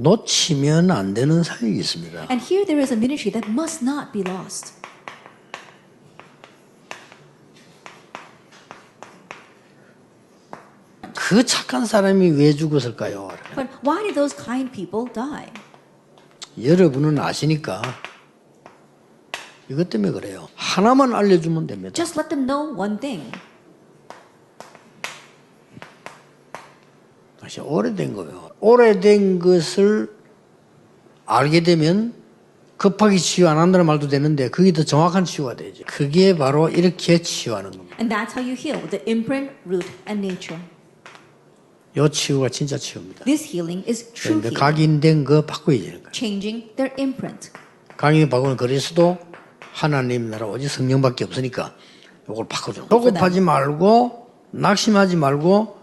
놓치면 안 되는 사역이 있습니다. And here there is a ministry that must not be lost. 그 착한 사람이 왜 죽었을까요? But why did those kind people die? 여러분은 아시니까 이것 때문에 그래요. 하나만 알려주면 됩니다. Just let them know one thing. 다시 오래된 거예요. 오래된 것을 알게 되면 급하게 치유 안 한다는 말도 되는데 그게 더 정확한 치유가 되죠. 그게 바로 이렇게 치유하는 겁니다. And that's how you heal the imprint, root, and nature. 요 치유가 진짜 치유입니다. This healing is true 그런데 healing. 각인된 거 바꿔야 되는 거예요. Changing their imprint. 각인 바꾸는 그리스도 하나님 나라 오직 성령밖에 없으니까 요걸 바꿔줘. 조급하지 말고 낙심하지 말고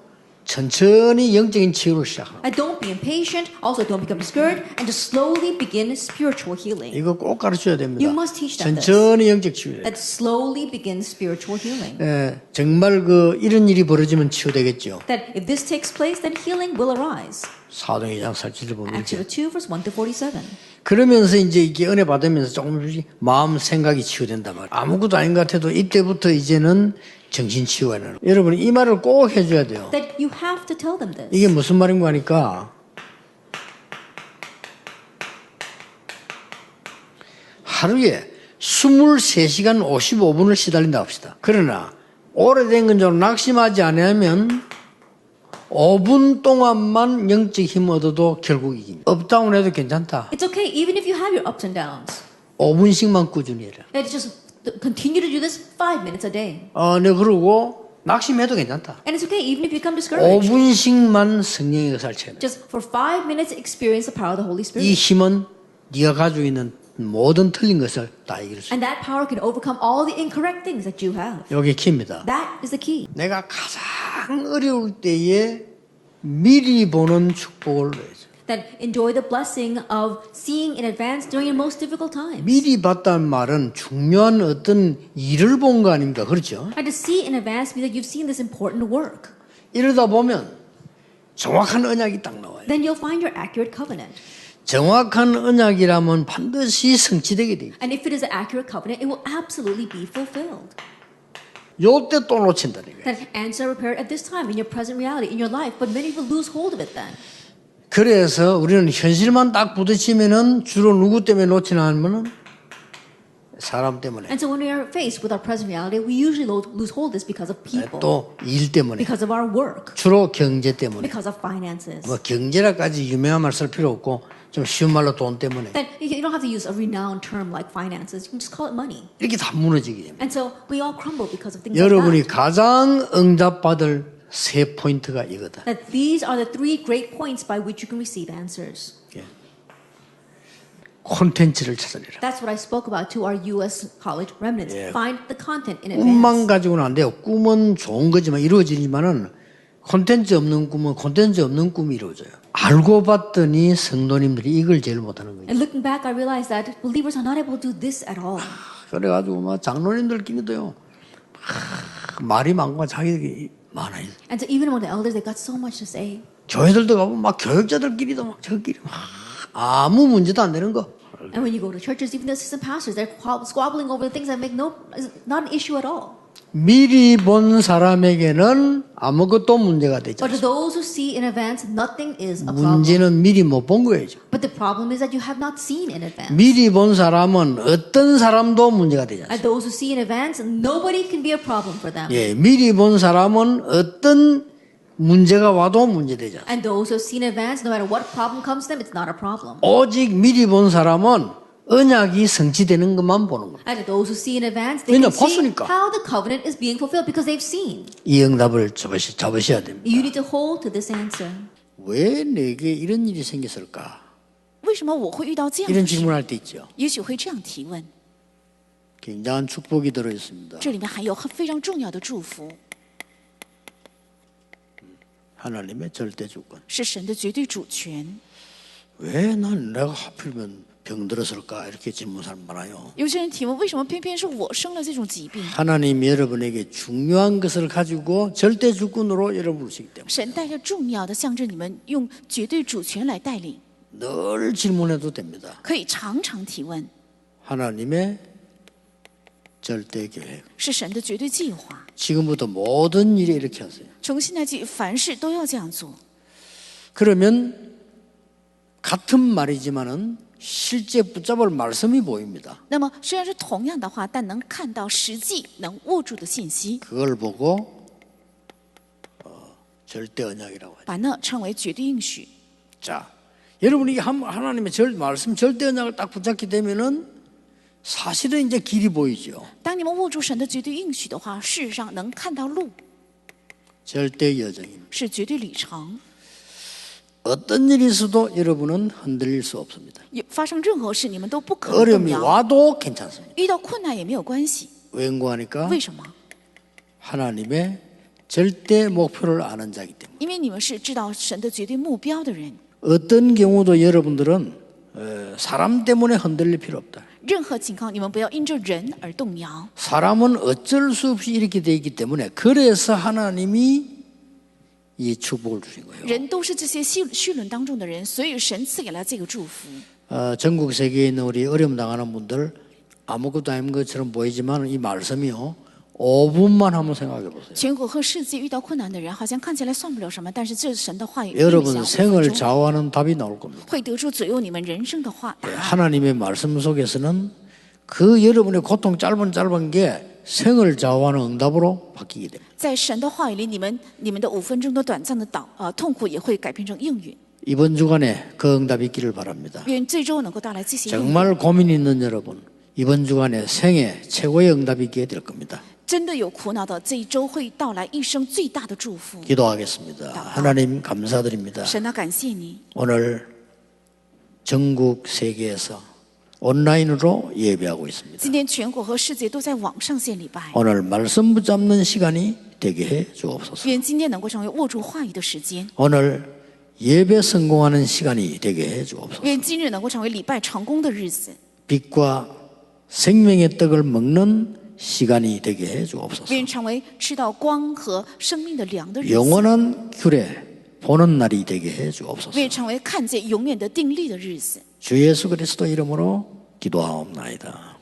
천천히 영적인 치유를 시작하라. And don't be impatient. Also, don't become discouraged. And just slowly begin spiritual healing. 이거 꼭 가르쳐야 됩니다. You must teach them this. 천천히 영적 치유. That slowly begins spiritual healing. 예, 정말 그 이런 일이 벌어지면 치유되겠죠. That if this takes place, then healing will arise. 사도행장 살찌를 보면 Acts 이렇게. chapter 2, verse 1 to 47. 그러면서 이제 이게 은혜 받으면서 조금씩 마음 생각이 치유된단 말이에요. 아무것도 아닌 것 같아도 이때부터 이제는 정신 치유가 되는. 여러분 이 말을 꼭 해줘야 돼요. That you have to tell them this. 이게 무슨 말인가 하니까 하루에 23시간 55분을 시달린다 합시다. 그러나 오래된 건좀 낙심하지 않으면 5분 동안만 영적 힘 얻어도 결국 이깁니다. 업다운 해도 괜찮다. It's okay, even if you have your ups and downs. 5분씩만 꾸준히 해라. That just continue to do this five minutes a day. 어, 네, 그러고 낙심해도 괜찮다. And it's okay, even if you become discouraged. 5분씩만 성령의 역사를 체험해. Just for five minutes, experience the power of the Holy 이 Spirit. 힘은 네가 가지고 있는 모든 틀린 것을 다 이길 수. And that power can overcome all the incorrect things that you have. 이게 키입니다. That is the key. 내가 가장 어려울 때에 미리 보는 축복을 해야죠. That enjoy the blessing of seeing in advance during your most difficult times. 미리 봤다는 말은 중요한 어떤 일을 본 거 아닙니까? 그렇죠? And to see in advance means that you've seen this important work. 이러다 보면 정확한 언약이 딱 나와요. Then you'll find your accurate covenant. 정확한 언약이라면 반드시 성취되게 돼요. And if it is an accurate covenant, it will absolutely be fulfilled. 요때 또 놓친다는 거예요. That answer prepared at this time in your present reality, in your life, but many people lose hold of it then. 그래서 우리는 현실만 딱 부딪히면은 주로 누구 때문에 놓치나 하면은 사람 때문에 And so when we are faced with our present reality, we usually lo- lose hold of this because of people, 또 일 때문에 because of our work, 주로 경제 때문에 because of finances. 뭐 경제라까지 유명한 말 쓸 필요 없고 좀 쉬운 말로 돈 때문에 Then you don't have to use a renowned term like finances. You can just call it money. 이렇게 다 무너지게 됩니다. And so we all crumble because of things like 여러분이 that. 가장 응답받을 세 포인트가 이거다. That these are the three great points by which you can receive answers. 예. 콘텐츠를 찾아내라. That's what I spoke about to our U.S. college remnants. Yeah. Find the content in 꿈만 advance. 가지고는 안 돼요. 꿈은 좋은 거지만 이루어지지만은 콘텐츠 없는 꿈은 콘텐츠 없는 꿈이 이루어져요. 알고 봤더니 성도님들이 이걸 제일 못하는 거예요. And looking back, I realized that believers are not able to do this at all. 그래가지고 막 장로님들끼리도요. 하, 말이 많고 자기들이 많아요. And so even among the elders, they got so much to say. 교회들도 가보면 막 교육자들끼리도 막 저끼리 막 아무 문제도 안 되는 거. And when you go to churches, even the assistant pastors, they're squab- squabbling over the things that make no, not an issue at all. 미리 본 사람에게는 아무것도 문제가 되지 But to those who see in advance, nothing is a problem. 문제는 미리 못 본 거예요. But the problem is that you have not seen in advance. 미리 본 사람은 어떤 사람도 문제가 되지 않습니다. And those who see in advance, nobody can be a problem for them. 예, 미리 본 사람은 어떤 문제가 와도 문제되지 않습니다. And those who have seen in advance, no matter what problem comes to them, it's not a problem. 오직 미리 본 사람은 언약이 성취되는 것만 보는 겁니다. And those who see in advance, they 왜냐, can see 봤으니까. how the covenant is being fulfilled because they've seen. 이 응답을 잡으시, 잡으셔야 됩니다. You need to hold to this answer. 왜 내게 이런 일이 생겼을까? 为什么我会遇到这样 이런 的事？ 질문할 때 있죠. 也许会这样提问。 굉장한 축복이 들어 있습니다. 这里面还有很非常重要的祝福， 하나님의 절대 주권. 是神的绝对主权。 왜 난 내가 하필이면 병들었을까? 이렇게 질문하는 사람 많아요. 有些人提问：为什么偏偏是我生了这种疾病？ 하나님 여러분에게 중요한 것을 가지고 절대 주권으로 여러분을 시기 때문에 神带着重要的象征你们用绝对主权来带领， 늘 질문해도 됩니다. 可以常常提问， 하나님의 절대 계획. 是神的绝对计划。 지금부터 모든 일에 이렇게 하세요. 从现在起，凡事都要这样做。 그러면 같은 말이지만은 실제 붙잡을 말씀이 보입니다. 那么虽然是同样的话，但能看到实际能握住的信息， 그걸 보고 어, 절대 언약이라고 하죠. 把那称为绝对应许。 자, 여러분이 이게 한- 하나님의 절, 말씀 절대 언약을 딱 붙잡게 되면은 사실은 이제 길이 보이죠. 当你们握住神的绝对应许的话，事实上能看到路， 절대 여정입니다. 是绝对里程。 어떤 일이 있어도 여러분은 흔들릴 수 없습니다. 有发生任何事，你们都不可能动 어려움이 摇。 와도 괜찮습니다. 遇到困难也没有关系， 왠고하니까 为什么？ 하나님의 절대 목표를 아는 자이기 때문에 因为你们是知道神的绝对目标的人。 어떤 경우도 여러분들은 어, 사람 때문에 흔들릴 필요 없다. 任何情况，你们不要因着人而动摇。 사람은 어쩔 수 없이 이렇게 돼 있기 때문에 그래서 하나님이 이 축복을 주신 거예요. 人都是这些虚虚论当中的人，所以神赐给了这个祝福。 어, 전국 세계에 있는 우리 어려움 당하는 분들 아무것도 아닌 것처럼 보이지만 이 말씀이요 5분만 한번 생각해 보세요. 全国和世界遇到困难的人，好像看起来算不了什么，但是这是神的话语， 여러분 影响五 생을 分钟 좌우하는 답이 나올 겁니다. 会得出左右你们人生的话答案。 하나님의 말씀 속에서는 그 여러분의 고통 짧은 짧은 게 생을 좌우하는 응답으로 바뀌게 됩니다. 在神的话语里，你们你们的五分钟的短暂的祷呃痛苦也会改变成应允。 이번 주간에 그 응답이 있기를 바랍니다. 愿这周能够带来这些应允。 정말 고민 있는 여러분 이번 주간에 생애 최고의 응답이 있게 될 겁니다. 真的有苦恼的，这一周会到来一生最大的祝福。 기도하겠습니다. 하나님 감사드립니다. 神啊，感谢你！ 오늘 전국 세계에서 온라인으로 예배하고 있습니다. 今天全国和世界都在网上献礼拜， 오늘 말씀 붙잡는 시간이 되게 해 주옵소서. 愿今天能够成为握住话语的时间， 오늘 예배 성공하는 시간이 되게 해 주옵소서. 愿今日能够成为礼拜成功的日子， 빛과 생명의 떡을 먹는 시간이 되게 해 주옵소서. 愿成为吃到光和生命的粮的日子， 영원한 규례 보는 날이 되게 해 주옵소서. 愿成为看见永远的定力的日子。 주 예수 그리스도 이름으로 기도하옵나이다.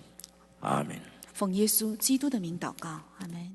아멘. 奉耶稣基督的名祷告，阿门。